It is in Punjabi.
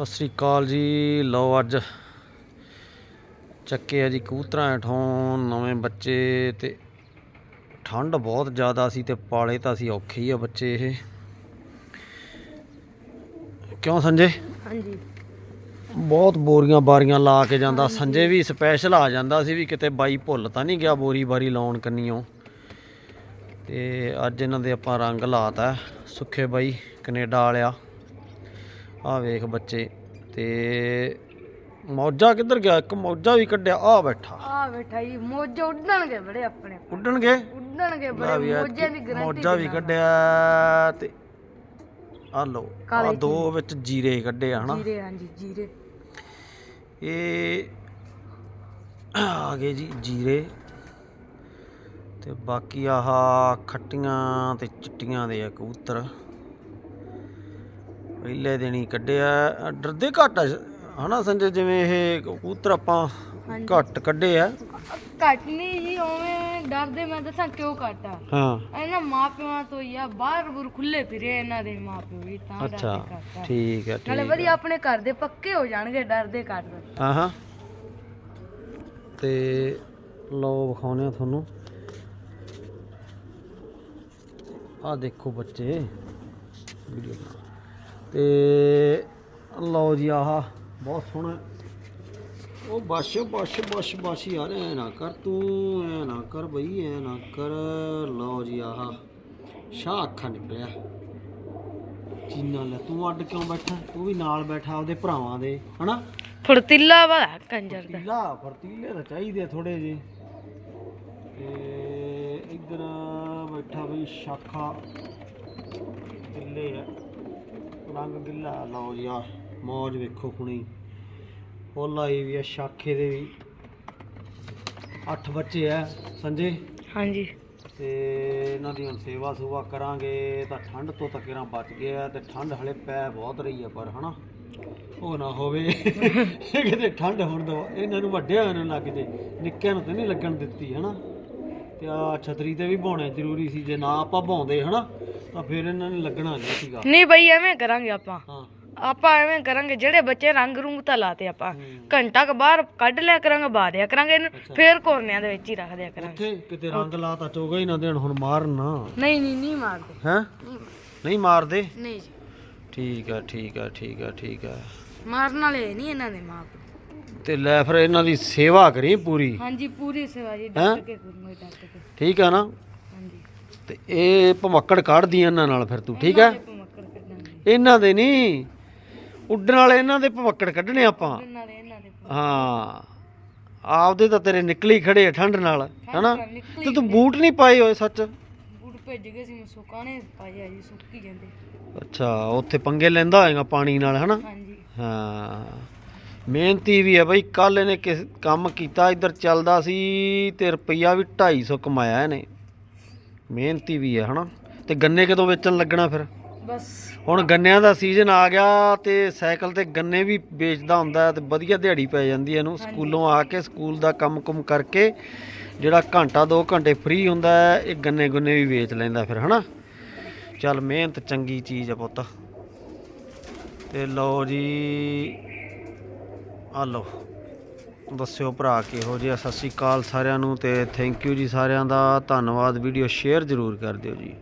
ਸਤਿ ਸ੍ਰੀ ਅਕਾਲ ਜੀ। ਲਓ ਅੱਜ ਚੱਕੇ ਆ ਜੀ ਕਬੂਤਰਾਂ ਹੇਠੋਂ ਨਵੇਂ ਬੱਚੇ ਤੇ ਠੰਡ ਬਹੁਤ ਜ਼ਿਆਦਾ ਸੀ ਤੇ ਪਾਲੇ ਤਾਂ ਅਸੀਂ ਔਖੇ ਹੀ ਆ ਬੱਚੇ ਇਹ। ਕਿਉਂ ਸੰਜੇ? ਹਾਂਜੀ। ਬਹੁਤ ਬੋਰੀਆਂ ਬਾਰੀਆਂ ਲਾ ਕੇ ਜਾਂਦਾ। ਸੰਜੇ ਵੀ ਸਪੈਸ਼ਲ ਆ ਜਾਂਦਾ ਸੀ ਵੀ ਕਿਤੇ ਬਾਈ ਭੁੱਲ ਤਾਂ ਨਹੀਂ ਗਿਆ ਬੋਰੀ ਬਾਰੀ ਲਾਉਣ ਕੰਨੀਓ। ਤੇ ਅੱਜ ਇਹਨਾਂ ਦੇ ਆਪਾਂ ਰੰਗ ਲਾਤਾ। ਸੁੱਖੇ ਬਾਈ ਕੈਨੇਡਾ ਵਾਲਿਆ। ਆ ਵੇਖ ਬੱਚੇ ਤੇ ਮੌਜਾ ਕਿੱਧਰ ਗਿਆ? ਇੱਕ ਮੌਜਾ ਵੀ ਕੱਢਿਆ ਆ ਬੈਠਾ। ਆ ਬੈਠਾ ਜੀ ਮੋਜੇ ਉੱਡਣਗੇ ਬੜੇ ਆਪਣੇ ਉੱਡਣਗੇ? ਉੱਡਣਗੇ ਲਾ ਬੜੇ ਮੋਜੇ ਦੀ ਗਰੰਟੀ ਮੌਜਾ ਵੀ ਕੱਢਿਆ ਤੇ ਆ ਲਓ ਆ ਦੋ ਵਿੱਚ ਜੀਰੇ ਕੱਢੇ ਹਨਾ? ਜੀਰੇ ਹਾਂਜੀ ਜੀਰੇ। ਇਹ ਆ ਗਏ ਜੀ ਜੀਰੇ ਤੇ ਬਾਕੀ ਆਹ ਖੱਟੀਆਂ ਤੇ ਚਿੱਟੀਆਂ ਦੇ ਆ ਕਬੂਤਰ। ਪਹਿਲੇ ਦਿਨ ਹੀ ਕੱਢਿਆ। ਡਰਦੇ ਘੱਟ ਆ। ਹਨਾ ਸੰਜੇ ਜਿਵੇਂ ਇਹ ਕਬੂਤਰ ਆਪਾਂ ਹਾਂਜੀ। ਘੱਟ ਕੱਢੇ ਆ। ਘੱਟ ਨਹੀਂ ਜੀ ਉਵੇਂ ਡਰਦੇ ਮੈਂ ਦੱਸਾਂ ਕਿਉਂ ਘੱਟ ਆ? ਹਾਂ। ਇਹਨਾਂ ਮਾਪਿਆਂ ਤੋਂ ਹੀ ਆ ਬਾਹਰ ਬੁਰ ਖੁੱਲੇ ਫਿਰੇ ਇਹਨਾਂ ਦੇ ਮਾਪਿਓ ਵੀ ਤਾਂ ਡਰਦੇ ਅੱਛਾ ਘੱਟ ਆ। ਠੀਕ ਹੈ ਨਾਲੇ ਠੀਕ ਵਧੀਆ ਆਪਣੇ ਘਰ ਦੇ ਪੱਕੇ ਹੋ ਜਾਣਗੇ ਡਰਦੇ ਘੱਟ। ਹਾਂ ਹਾਂ ਤੇ ਲਓ ਵਿਖਾਉਨੇ ਆ ਤੁਹਾਨੂੰ। ਆ ਦੇਖੋ ਬੱਚੇ। ਵੀਡੀਓ ਬਣਾ। ਤੇ ਲਓ ਜੀ ਆਹ ਬਹੁਤ ਸੋਹਣਾ ਉਹ ਬਸ ਬਸ ਬਸ ਬਸ ਯਾਰ ਐ ਨਾ ਕਰ ਤੂੰ ਐ ਨਾ ਕਰ ਬਈ ਐ ਨਾ ਕਰ। ਲਓ ਜੀ ਆਹ ਸ਼ਾਹ ਅੱਖਾਂ ਨਿਕਲਿਆ। ਚੀਨਾ ਲੈ ਤੂੰ ਅੱਡ ਕਿਉਂ ਬੈਠਾ? ਤੂੰ ਵੀ ਨਾਲ ਬੈਠਾ ਉਹਦੇ ਭਰਾਵਾਂ ਦੇ ਹਨਾ? ਫੁਰਤੀਲਾ ਵਾਲਾ ਕੰਜਰ ਦਾ। ਫਰਤੀਲਾ ਫਰਤੀਲੇ ਤਾਂ ਚਾਹੀਦੇ ਥੋੜੇ ਜੇ ਤੇ ਇਧਰ ਬੈਠਾ ਬਈ ਸ਼ਾਖਾ। ਗਿੱਲੇ ਆ। ਰੰਗ ਗਿੱਲਾ ਲਓ ਜੀ ਆ ਮੌਜ ਵੇਖੋ ਹੁਣੀ ਫੁੱਲ ਆਈ ਵੀ ਆ ਸ਼ਾਖੇ ਦੇ ਵੀ। ਅੱਠ ਬੱਚੇ ਆ ਸੰਜੇ। ਹਾਂਜੀ। ਤੇ ਇਹਨਾਂ ਦੀ ਹੁਣ ਸੇਵਾ ਸੁਵਾ ਕਰਾਂਗੇ ਤਾਂ ਠੰਡ ਤੋਂ ਤਾਂ ਕਿਰਾਂ ਬਚ ਗਏ ਆ ਤੇ ਠੰਡ ਹਲੇ ਪੈ ਬਹੁਤ ਰਹੀ ਆ ਪਰ ਹਨਾ ਉਹ ਨਾ ਹੋਵੇ। ਕਿਤੇ ਠੰਡ ਹੋਣ ਦੋ ਇਹਨਾਂ ਨੂੰ ਵੱਡਿਆਂ ਨੂੰ ਲੱਗ ਜੇ ਨਿੱਕਿਆਂ ਨੂੰ ਤੇ ਨਹੀਂ ਲੱਗਣ ਦਿੱਤੀ ਹਨਾ। ਤੇ ਆ ਛਤਰੀ ਤੇ ਵੀ ਬਾਉਣਾ ਜ਼ਰੂਰੀ ਸੀ ਜੇ ਨਾ ਆਪਾਂ ਬਾਉਂਦੇ ਹਨਾ। ਤਾਂ ਫਿਰ ਇਹਨਾਂ ਨੇ ਲੱਗਣਾ ਨਹੀਂ ਸੀਗਾ। ਨਹੀਂ ਬਈ ਐਵੇਂ ਕਰਾਂਗੇ ਆਪਾਂ। ਹਾਂ। ਆਪਾਂ ਐਵੇਂ ਕਰਾਂਗੇ ਜਿਹੜੇ ਬੱਚੇ ਰੰਗ ਰੂੰਗ ਤਾਂ ਲਾਤੇ ਆਪਾਂ। ਘੰਟਾ ਕ ਬਾਹਰ ਕੱਢ ਲਿਆ ਕਰਾਂਗੇ ਬਾ ਦਿਆ ਕਰਾਂਗੇ ਇਹਨੂੰ ਫੇਰ ਕੋਰਨਿਆਂ ਦੇ ਵਿੱਚ ਹੀ ਰੱਖ ਦਿਆ ਕਰਾਂਗੇ। ਉੱਥੇ ਕਿਤੇ ਰੰਗ ਲਾ ਤਾਂ ਚੋਗਾ ਹੀ ਨਾ ਦੇਣ ਹੁਣ ਮਾਰਨ ਨਹੀਂ ਨਹੀਂ ਨਹੀਂ ਮਾਰਦੇ। ਹੈ? ਨਹੀਂ ਮਾਰਦੇ। ਨਹੀਂ ਜੀ। ਠੀਕ ਆ ਠੀਕ ਆ ਠੀਕ ਆ ਠੀਕ ਆ। ਮਾਰਨ ਵਾਲੇ ਨਹੀਂ ਇਹਨਾਂ ਦੇ ਮਾਂ ਤੇ ਲੈ ਫਿਰ ਇਹਨਾਂ ਦੀ ਸੇਵਾ ਕਰੀ ਪੂਰੀ। ਹਾਂਜੀ ਪੂਰੀ ਸੇਵਾ ਜੀ? ਡੱਟ ਕੇ ਕਰੂੰਗੇ ਡੱਟ ਕੇ। ਠੀਕ ਆ ਨਾ? ਤੇ ਇਹ ਭਮੱਕੜ ਕੱਢਦੀ ਇਹਨਾਂ ਨਾਲ ਫਿਰ ਤੂੰ ਠੀਕ ਆ ਕੱਢਾਂਗੇ। ਇਹਨਾਂ ਦੇ ਨਹੀਂ ਉੱਡਣ ਵਾਲੇ ਇਹਨਾਂ ਦੇ ਭਮੱਕੜ ਕੱਢਣੇ ਆਪਾਂ। ਹਾਂ। ਆਪਦੇ ਤਾਂ ਤੇਰੇ ਨਿਕਲੀ ਖੜੇ ਆ ਠੰਡ ਨਾਲ ਹਨਾ? ਤੇ ਤੂੰ ਬੂਟ ਨਹੀਂ ਪਾਏ ਹੋਏ ਸੱਚ? ਬੂਟ ਭੇਜ ਗਏ ਸੀ ਮੈਂ ਸੁਕਾਣੇ ਪਾਏ ਆ ਜੀ ਸੁੱਕੀ ਜਾਂਦੇ। ਅੱਛਾ ਉੱਥੇ ਪੰਗੇ ਲੈਂਦਾ ਹੋਏਗਾ ਪਾਣੀ ਨਾਲ ਹਨਾ? ਹਾਂਜੀ। ਹਾਂ। ਮਿਹਨਤੀ ਵੀ ਹੈ ਬਈ ਕੱਲ ਇਹਨੇ ਕਿਸ ਕੰਮ ਕੀਤਾ ਇੱਧਰ ਚੱਲਦਾ ਸੀ ਤੇ ਰੁਪਈਆ ਵੀ 250 ਕਮਾਇਆ ਇਹਨੇ। ਮਿਹਨਤੀ ਵੀ ਹੈ ਹਨਾ? ਤੇ ਗੰਨੇ ਕਦੋਂ ਵੇਚਣ ਲੱਗਣਾ ਫਿਰ? ਬਸ। ਹੁਣ ਗੰਨਿਆਂ ਦਾ ਸੀਜ਼ਨ ਆ ਗਿਆ ਤੇ ਸਾਈਕਲ ਤੇ ਗੰਨੇ ਵੀ ਵੇਚਦਾ ਹੁੰਦਾ ਹੈ ਤੇ ਵਧੀਆ ਦਿਹਾੜੀ ਪੈ ਜਾਂਦੀ ਹੈ ਇਹਨੂੰ। ਸਕੂਲੋਂ ਆ ਕੇ ਸਕੂਲ ਦਾ ਕੰਮ-ਕੁਮ ਕਰਕੇ ਜਿਹੜਾ ਘੰਟਾ 2 ਘੰਟੇ ਫ੍ਰੀ ਹੁੰਦਾ ਹੈ ਇਹ ਗੰਨੇ ਗੁੰਨੇ ਵੀ ਵੇਚ ਲੈਂਦਾ ਫਿਰ ਹਨਾ? ਚੱਲ ਮਿਹਨਤ ਚੰਗੀ ਚੀਜ਼ ਆ ਪੁੱਤ। ਤੇ ਲਓ ਜੀ ਆ ਲਓ। ਦੱਸਿਓ ਭਰਾ ਕਿਹੋ ਜਿਹਾ ਸਤਿ ਸ਼੍ਰੀ ਅਕਾਲ ਸਾਰਿਆਂ ਨੂੰ ਤੇ ਥੈਂਕ ਯੂ ਜੀ ਸਾਰਿਆਂ ਦਾ। ਧੰਨਵਾਦ। ਵੀਡੀਓ ਸ਼ੇਅਰ ਜ਼ਰੂਰ ਕਰ ਦਿਓ ਜੀ।